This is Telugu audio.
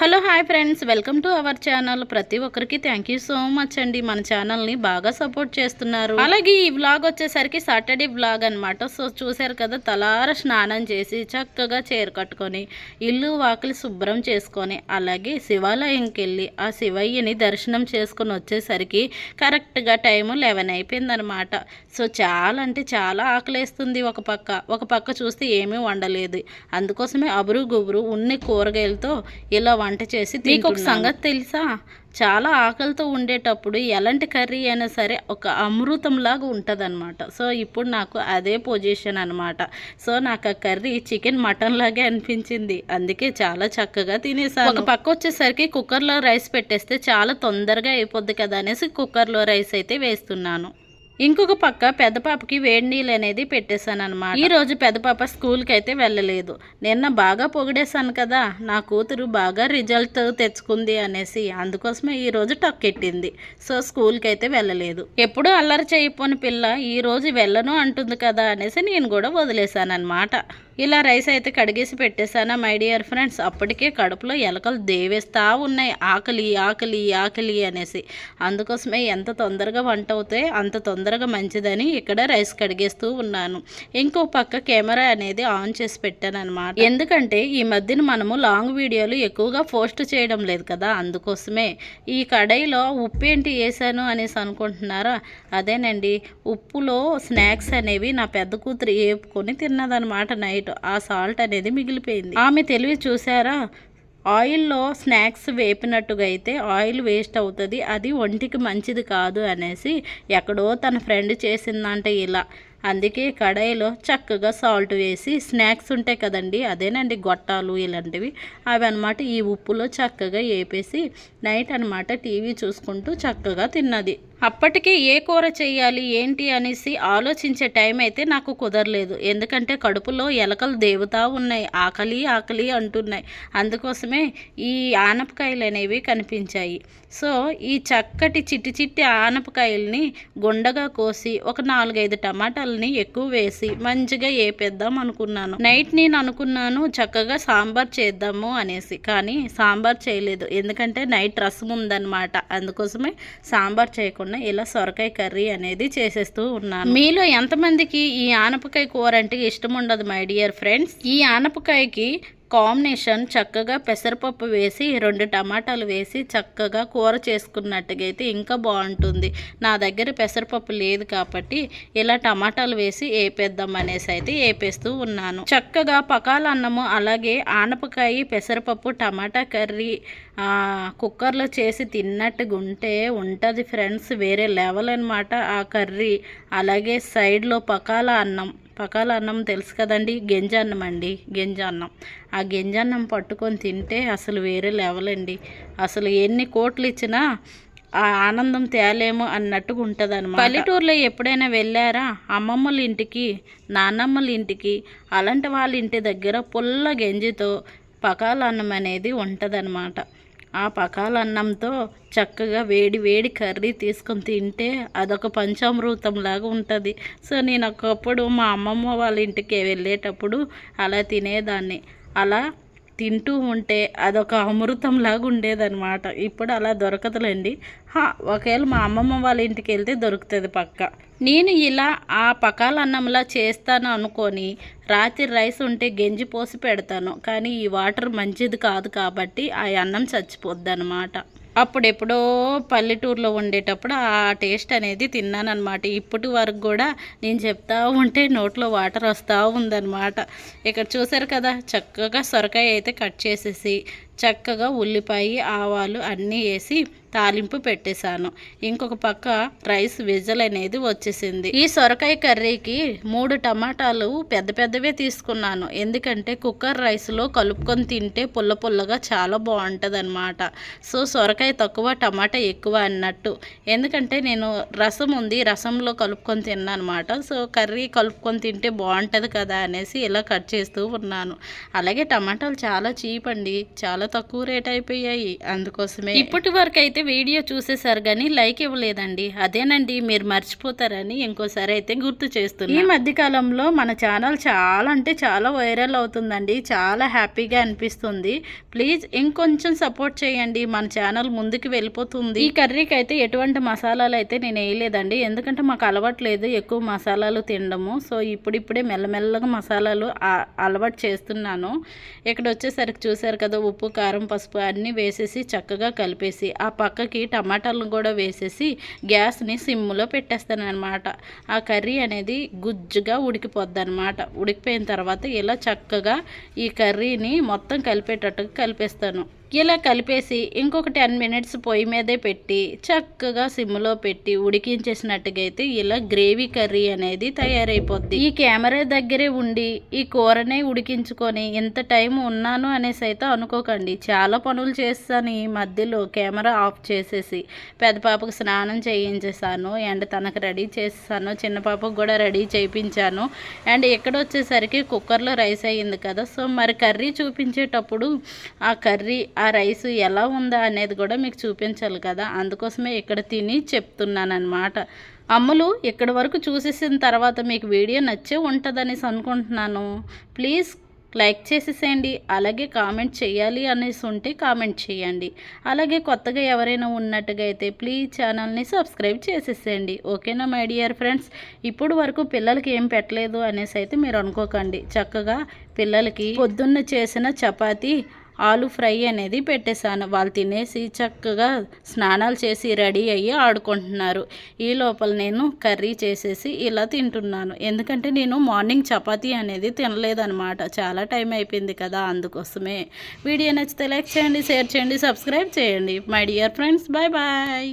Hello hi friends. Welcome to our channel. ప్రతి ఒక్కరికి థ్యాంక్ యూ సో మచ్ అండి. మన ఛానల్ని బాగా సపోర్ట్ చేస్తున్నారు. అలాగే ఈ వ్లాగ్ వచ్చేసరికి సాటర్డే వ్లాగ్ అన్నమాట. సో చూశారు కదా తలార స్నానం చేసి చక్కగా చీర కట్టుకొని ఇల్లు వాకిలి శుభ్రం చేసుకొని అలాగే శివాలయంకి వెళ్ళి ఆ శివయ్యని దర్శనం చేసుకొని వచ్చేసరికి కరెక్ట్గా టైము లెవెన్ అయిపోయిందనమాట సో చాలా అంటే చాలా ఆకలేస్తుంది ఒక పక్క. ఒక పక్క చూస్తే ఏమీ వండలేదు. అందుకోసమే అబురు గుబురు ఉన్ని కూరగాయలతో ఇలా వంట చేసి మీకు ఒక సంగతి తెలుసా? చాలా ఆకలితో ఉండేటప్పుడు ఎలాంటి కర్రీ అయినా సరే ఒక అమృతంలాగా ఉంటుంది సో ఇప్పుడు నాకు అదే పొజిషన్ అనమాట సో నాకు ఆ కర్రీ చికెన్ మటన్ లాగే అనిపించింది. అందుకే చాలా చక్కగా తినేసాను. ఒక పక్క వచ్చేసరికి కుక్కర్లో రైస్ పెట్టేస్తే చాలా తొందరగా అయిపోద్ది కదా అనేసి కుక్కర్లో రైస్ అయితే వేస్తున్నాను. ఇంకొక పక్క పెద్ద పాపకి వేడి నీళ్ళు అనేది పెట్టేశాను అనమాట ఈ రోజు పెద్ద పాప స్కూల్కి అయితే వెళ్ళలేదు. నిన్న బాగా పొగిడేశాను కదా నా కూతురు బాగా రిజల్ట్ తెచ్చుకుంది అనేసి అందుకోసమే ఈ రోజు టక్కెట్టింది. సో స్కూల్కి అయితే వెళ్ళలేదు. ఎప్పుడూ అల్లరి చేయపోని పిల్ల ఈ రోజు వెళ్ళను అంటుంది కదా అనేసి నేను కూడా వదిలేశాను అనమాట ఇలా రైస్ అయితే కడిగేసి పెట్టేశాను మై డియర్ ఫ్రెండ్స్ అప్పటికే కడుపులో ఎలకలు దేవేస్తా ఉన్నాయి. ఆకలి ఆకలి ఆకలి అనేసి. అందుకోసమే ఎంత తొందరగా వంట అవుతే అంత తొందరగా మంచిదని ఇక్కడ రైస్ కడిగేస్తూ ఉన్నాను. ఇంకో పక్క కెమెరా అనేది ఆన్ చేసి పెట్టాను అనమాట ఎందుకంటే ఈ మధ్యన మనము లాంగ్ వీడియోలు ఎక్కువగా పోస్ట్ చేయడం లేదు కదా. అందుకోసమే ఈ కడాయిలో ఉప్పు ఏంటి వేసాను అనేసి అనుకుంటున్నారా? అదేనండి. ఉప్పులో స్నాక్స్ అనేవి నా పెద్ద కూతురు వేపుకొని తిన్నదనమాట నైట్. ఆ సాల్ట్ అనేది మిగిలిపోయింది. ఆమె తెలివి చూసారా ఆయిల్లో స్నాక్స్ వేపినట్టుగా అయితే ఆయిల్ వేస్ట్ అవుతుంది అది ఒంటికి మంచిది కాదు అనేసి ఎక్కడో తన ఫ్రెండ్ చేసిందంట ఇలా. అందుకే కడాయిలో చక్కగా సాల్ట్ వేసి స్నాక్స్ ఉంటాయి కదండి అదేనండి గొట్టాలు ఇలాంటివి అవి అనమాట ఈ ఉప్పులో చక్కగా వేపేసి నైట్ అనమాట టీవీ చూసుకుంటూ చక్కగా తిన్నది. అప్పటికే ఏ కూర చేయాలి ఏంటి అనేసి ఆలోచించే టైం అయితే నాకు కుదరలేదు. ఎందుకంటే కడుపులో ఎలకలు దేవుతా ఉన్నాయి ఆకలి ఆకలి అంటున్నాయి. అందుకోసమే ఈ ఆనపకాయలు అనేవి కనిపించాయి. సో ఈ చక్కటి చిట్టి చిట్టి ఆనపకాయల్ని గుండగా కోసి ఒక నాలుగైదు టమాటాలని ఎక్కువ వేసి మంచిగా వేపేద్దాం అనుకున్నాను. నైట్ నేను అనుకున్నాను చక్కగా సాంబార్ చేద్దాము అనేసి. కానీ సాంబార్ చేయలేదు. ఎందుకంటే నైట్ రసం ఉందన్నమాట. అందుకోసమే సాంబార్ చేయకుండా ఇలా సొరకాయ కర్రీ అనేది చేసేస్తూ ఉన్నాను. మీలో ఎంతమందికి ఈ ఆనపకాయ కూర అంటే ఇష్టం ఉండదు మై డియర్ ఫ్రెండ్స్ ఈ ఆనపకాయకి కాంబినేషన్ చక్కగా పెసరపప్పు వేసి రెండు టమాటాలు వేసి చక్కగా కూర చేసుకున్నట్టుగా అయితే ఇంకా బాగుంటుంది. నా దగ్గర పెసరపప్పు లేదు కాబట్టి ఇలా టమాటాలు వేసి వేపేద్దాం అనేసి అయితే వేపేస్తూ ఉన్నాను. చక్కగా పకాల అన్నము అలాగే ఆనపకాయ పెసరపప్పు టమాటా కర్రీ కుక్కర్లో చేసి తిన్నట్టుగా ఉంటే ఉంటుంది ఫ్రెండ్స్. వేరే లెవెల్ అనమాట ఆ కర్రీ. అలాగే సైడ్లో పకాల అన్నం. పకాల అన్నం తెలుసు కదండి. గింజ అన్నం అండి. గింజ అన్నం. ఆ గింజ అన్నం పట్టుకొని తింటే అసలు వేరే లెవలండి అసలు ఎన్ని కోట్లు ఇచ్చినా ఆ ఆనందం తేలేము అన్నట్టుగా ఉంటుంది అనమాట పల్లెటూరులో ఎప్పుడైనా వెళ్ళారా? అమ్మమ్మల ఇంటికి నాన్నమ్మల ఇంటికి అలాంటి వాళ్ళ ఇంటి దగ్గర పుల్ల గెంజితో పకాల అన్నం అనేది ఉంటుందన్నమాట. ఆ పకాల అన్నంతో చక్కగా వేడి వేడి కర్రీ తీసుకొని తింటే అదొక పంచామృతంలాగా ఉంటుంది. సో నేను ఒకప్పుడు మా అమ్మమ్మ వాళ్ళ ఇంటికి వెళ్ళేటప్పుడు అలా తినేదాన్ని. అలా తింటూ ఉంటే అదొక అమృతం లాగా ఉండేదన్నమాట. ఇప్పుడు అలా దొరకదులేండి. హా ఒకవేళ మా అమ్మమ్మ వాళ్ళ ఇంటికి వెళ్తే దొరుకుతుంది పక్క. నేను ఇలా ఆ పకాల అన్నంలా చేస్తాను అనుకొని రాత్రి రైస్ ఉంటే గెంజి పోసి పెడతాను. కానీ ఈ వాటర్ మంచిది కాదు కాబట్టి ఆ అన్నం చచ్చిపోద్ది అప్పుడెప్పుడో పల్లెటూరులో ఉండేటప్పుడు ఆ టేస్ట్ అనేది తిన్నానమాట ఇప్పటి వరకు కూడా నేను చెప్తా ఉంటే నోట్లో వాటర్ వస్తూ ఉందన్నమాట. ఇక్కడ చూసారు కదా చక్కగా సొరకాయ అయితే కట్ చేసేసి చక్కగా ఉల్లిపాయ ఆవాలు అన్నీ వేసి తాలింపు పెట్టేశాను. ఇంకొక పక్క రైస్ విజల్ అనేది వచ్చేసింది. ఈ సొరకాయ కర్రీకి మూడు టమాటాలు పెద్ద పెద్దవే తీసుకున్నాను. ఎందుకంటే కుక్కర్ రైస్లో కలుపుకొని తింటే పుల్ల పుల్లగా చాలా బాగుంటుంది అనమాట సో సొరకాయ తక్కువ టమాటా ఎక్కువ అన్నట్టు. ఎందుకంటే నేను రసం ఉంది రసంలో కలుపుకొని తిన్నాను అనమాట సో కర్రీ కలుపుకొని తింటే బాగుంటుంది కదా అనేసి ఇలా కట్ చేస్తూ ఉన్నాను. అలాగే టమాటాలు చాలా చీప్ అండి. చాలా తక్కువ రేట్ అయిపోయాయి. అందుకోసమే ఇప్పటి వరకు అయితే వీడియో చూసేసారు కానీ లైక్ ఇవ్వలేదండి. అదేనండి మీరు మర్చిపోతారని ఇంకోసారి అయితే గుర్తు చేస్తున్నా. ఈ మధ్య కాలంలో మన ఛానల్ చాలా అంటే చాలా వైరల్ అవుతుందండి. చాలా హ్యాపీగా అనిపిస్తుంది. ప్లీజ్ ఇంకొంచెం సపోర్ట్ చేయండి. మన ఛానల్ ముందుకు వెళ్ళిపోతుంది. ఈ కర్రీకి అయితే ఎటువంటి మసాలాలు అయితే నేను వేయలేదండి. ఎందుకంటే మాకు అలవాట్లేదు ఎక్కువ మసాలాలు తినడము. సో ఇప్పుడిప్పుడే మెల్లమెల్లగా మసాలాలు అలవాటు చేస్తున్నాను. ఇక్కడ వచ్చేసరికి చూసారు కదా ఉప్పు కారం పసుపు అన్నీ వేసేసి చక్కగా కలిపేసి ఆ పక్కకి టమాటాలను కూడా వేసేసి గ్యాస్ని సిమ్లో పెట్టేస్తాను అనమాట ఆ కర్రీ అనేది గుజ్జుగా ఉడికిపోద్ది అనమాట ఉడికిపోయిన తర్వాత ఇలా చక్కగా ఈ కర్రీని మొత్తం కలిపేటట్టుగా కలిపేస్తాను. ఇలా కలిపేసి ఇంకొక టెన్ మినిట్స్ పొయ్యి మీదే పెట్టి చక్కగా సిమ్లో పెట్టి ఉడికించేసినట్టుగా అయితే ఇలా గ్రేవీ కర్రీ అనేది తయారైపోద్ది. ఈ కెమెరా దగ్గరే ఉండి ఈ కూరనే ఉడికించుకొని ఎంత టైం ఉన్నాను అనేసి అయితే అనుకోకండి. చాలా పనులు చేస్తాను ఈ మధ్యలో. కెమెరా ఆఫ్ చేసేసి పెద్ద పాపకు స్నానం చేయించేసాను అండ్ తనకు రెడీ చేస్తాను. చిన్న పాపకు కూడా రెడీ చేయించాను. అండ్ ఇక్కడ వచ్చేసరికి కుక్కర్లో రైస్ అయ్యింది కదా. సో మరి కర్రీ చూపించేటప్పుడు ఆ కర్రీ ఆ రైస్ ఎలా ఉందా అనేది కూడా మీకు చూపించాలి కదా. అందుకోసమే ఇక్కడ తిని చెప్తున్నాను అనమాట అమ్ములు ఇక్కడి వరకు చూసేసిన తర్వాత మీకు వీడియో నచ్చే ఉంటుందనేసి అనుకుంటున్నాను ప్లీజ్ లైక్ చేసేసేయండి అలాగే కామెంట్ చేయాలి అనేసి ఉంటే కామెంట్ చేయండి. అలాగే కొత్తగా ఎవరైనా ఉన్నట్టుగా అయితే ప్లీజ్ ఛానల్ని సబ్స్క్రైబ్ చేసేసేయండి. ఓకేనా మై డియర్ ఫ్రెండ్స్? ఇప్పుడు వరకు పిల్లలకి ఏం పెట్టలేదు అనేసి అయితే మీరు అనుకోకండి. చక్కగా పిల్లలకి పొద్దున్న చేసిన చపాతీ ఆలు ఫ్రై అనేది పెట్టేశాను. వాళ్ళు తినేసి చక్కగా స్నానాలు చేసి రెడీ అయ్యి ఆడుకుంటున్నారు. ఈ లోపల నేను కర్రీ చేసేసి ఇలా తింటున్నాను. ఎందుకంటే నేను మార్నింగ్ చపాతీ అనేది తినలేదనమాట చాలా టైం అయిపోయింది కదా అందుకోసమే. వీడియో నచ్చితే లైక్ చేయండి షేర్ చేయండి సబ్స్క్రైబ్ చేయండి. My dear friends bye bye.